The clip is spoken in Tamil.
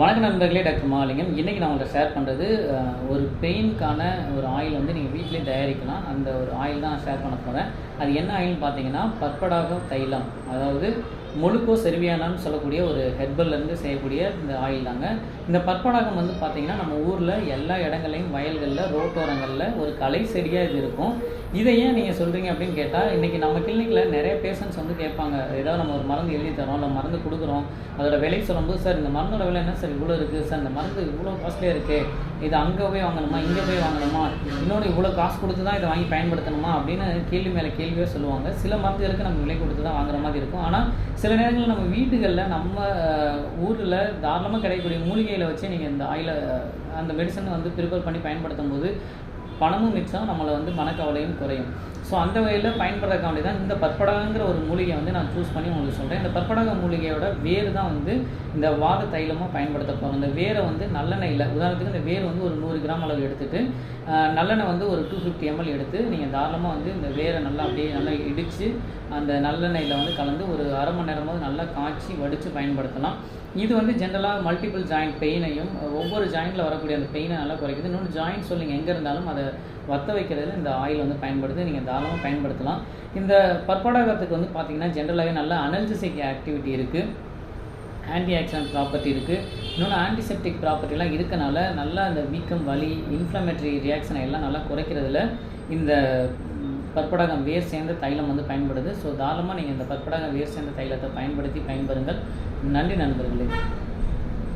வணக்க நண்பர்களே டாக்டர் மாலிங்கம். இன்றைக்கி நான் உங்கள்கிட்ட ஷேர் பண்ணுறது ஒரு பெயினுக்கான ஒரு ஆயில் வந்து நீங்கள் வீட்டிலே தயாரிக்கலாம். அந்த ஒரு ஆயில் தான் நான் ஷேர் பண்ண போகிறேன் அது என்ன ஆயில்னு பார்த்தீங்கன்னா பற்படாக தைலம். அதாவது முழுக்கோ செருவியானான்னு சொல்லக்கூடிய ஒரு ஹெர்பல்லேருந்து செய்யக்கூடிய இந்த ஆயில் தாங்க. இந்த பற்படாகம் வந்து பார்த்திங்கன்னா நம்ம ஊரில் எல்லா இடங்கள்லையும் வயல்களில் ரோட்டோரங்களில் ஒரு கலை செடியாக இது இருக்கும். இதை ஏன் நீங்கள் சொல்கிறீங்க அப்படின்னு கேட்டால் இன்றைக்கி நம்ம கிளினிக்கில் நிறைய பேஷண்ட்ஸ் வந்து கேட்பாங்க ஏதாவது நம்ம ஒரு மருந்து எழுதி தரோம் இல்லை மருந்து கொடுக்குறோம் அதோட விலை சொல்லும்போது சார் இந்த மருந்தோட விலை என்ன சார்? இவ்வளோ இருக்குது சார் இந்த மருந்து இவ்வளோ காஸ்ட்லியாக இருக்குது இது அங்கே போய் வாங்கணுமா இங்கே போய் வாங்கணுமா? இன்னொன்று இவ்வளோ காசு கொடுத்து தான் இதை வாங்கி பயன்படுத்தணுமா? அப்படின்னு கேள்வி மேலே கேள்வியே சொல்லுவாங்க. சில மருந்துகளுக்கு நம்ம விலை கொடுத்து தான் வாங்குற மாதிரி இருக்கும். ஆனால் சில நேரங்களில் நம்ம வீடுகளில் நம்ம ஊரில் தாராளமாக கிடைக்கக்கூடிய மூலிகையில் வச்சு நீங்கள் இந்த ஆயிலை அந்த மெடிசனை வந்து ப்ரிப்பேர் பண்ணி பயன்படுத்தும் போது பணமும் மிச்சம் நம்மளை வந்து மனக்கவலையும் குறையும். ஸோ அந்த வகையில் பயன்படுறதுக்காண்டி தான் இந்த பற்படகங்கிற ஒரு மூலிகை வந்து நான் சூஸ் பண்ணி உங்களுக்கு சொல்கிறேன் இந்த பற்படக மூலிகையோட வேர் தான் வந்து இந்த வாத தைலமாக பயன்படுத்த போகிறோம் இந்த வேரை வந்து நல்லெண்ணெயில் உதாரணத்துக்கு இந்த வேர் வந்து ஒரு நூறு கிராம் அளவு எடுத்துகிட்டு நல்லெண்ணெய் வந்து ஒரு டூ ஃபிஃப்டி எம்எல் எடுத்து நீங்கள் தாராளமாக வந்து இந்த வேரை நல்லா அப்படியே நல்லா இடித்து அந்த நல்லெண்ணெயில் வந்து கலந்து ஒரு அரை மணி நேரமாவது நல்லா காய்ச்சி வடித்து பயன்படுத்தலாம். இது வந்து ஜென்ரலாக மல்டிபிள் ஜாயிண்ட் பெயினையும் ஒவ்வொரு ஜாயிண்டில் வரக்கூடிய அந்த பெயினை நல்லா குறைக்குது. இன்னொன்று ஜாயிண்ட் சொல்லிங்க எங்கே இருந்தாலும் அதை வத்த வைக்கிறதுல இந்த ஆயில் வந்து பயன்படுது. நீங்கள் தாராளமாக பயன்படுத்தலாம். இந்த பற்படாகத்துக்கு வந்து பார்த்திங்கன்னா ஜென்ரலாகவே நல்ல அனல்ஜிசிக் ஆக்டிவிட்டி இருக்குது ஆன்டி ஆக்சிடென்ட் ப்ராப்பர்ட்டி இருக்குது இன்னொன்று ஆன்டிசெப்டிக் ப்ராப்பர்ட்டிலாம் இருக்கனால நல்லா அந்த வீக்கம் வலி இன்ஃப்ளமேட்டரி ரியாக்ஷனை எல்லாம் நல்லா குறைக்கிறதுல இந்த பற்படகம் வேர் சேர்ந்த தைலம் வந்து பயன்படுது. ஸோ தாராளமாக நீங்கள் இந்த பற்படகம் வேர் சேர்ந்த தைலத்தை பயன்படுத்தி பயன்பெறுங்கள். நன்றி நண்பர்களே.